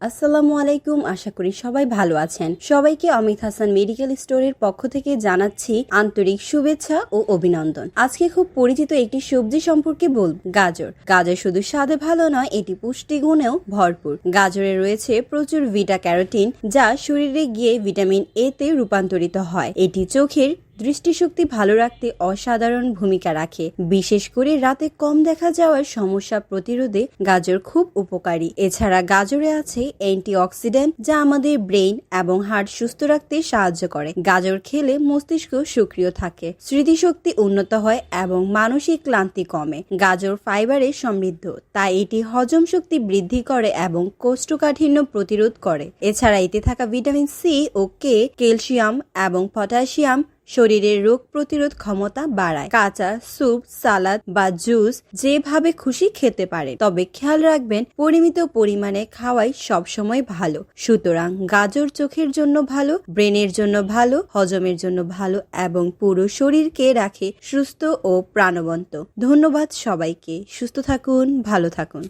আসসালামু আলাইকুম, আশা করি সবাই ভালো আছেন। সবাইকে অমিত হাসান মেডিকেল স্টোরের পক্ষ থেকে জানাচ্ছি আন্তরিক শুভেচ্ছা ও অভিনন্দন। আজকে খুব পরিচিত একটি সবজি সম্পর্কে বলব গাজর। গাজর শুধু স্বাদে ভালো নয়, এটি পুষ্টিগুণেও ভরপুর। গাজরে রয়েছে প্রচুর ভিটা ক্যারোটিন, যা শরীরে গিয়ে ভিটামিন এ তে রূপান্তরিত হয়। এটি চোখের দৃষ্টিশক্তি ভালো রাখতে অসাধারণ ভূমিকা রাখে। বিশেষ করে রাতে কম দেখা যাওয়ার সমস্যা প্রতিরোধে গাজর খুব উপকারী। এছাড়া গাজরে আছে অ্যান্টিঅক্সিডেন্ট যা আমাদের ব্রেইন এবং হার্ট সুস্থ রাখতে সাহায্য করে। গাজর খেলে মস্তিষ্ক সক্রিয় থাকে, স্মৃতিশক্তি উন্নত হয় এবং মানসিক ক্লান্তি কমে। গাজর ফাইবারে সমৃদ্ধ, তাই এটি হজম শক্তি বৃদ্ধি করে এবং কোষ্ঠকাঠিন্য প্রতিরোধ করে। এছাড়া এতে থাকা ভিটামিন সি ও কে, ক্যালসিয়াম এবং পটাশিয়াম শরীরের রোগ প্রতিরোধ ক্ষমতা বাড়ায়। কাঁচা স্যুপ, সালাদ বা জুস যেভাবে খুশি খেতে পারে, তবে খেয়াল রাখবেন পরিমিত পরিমাণে খাওয়াই সবসময় ভালো। সুতরাং গাজর চোখের জন্য ভালো, ব্রেনের জন্য ভালো, হজমের জন্য ভালো এবং পুরো শরীরকে রাখে সুস্থ ও প্রাণবন্ত। ধন্যবাদ সবাইকে। সুস্থ থাকুন, ভালো থাকুন।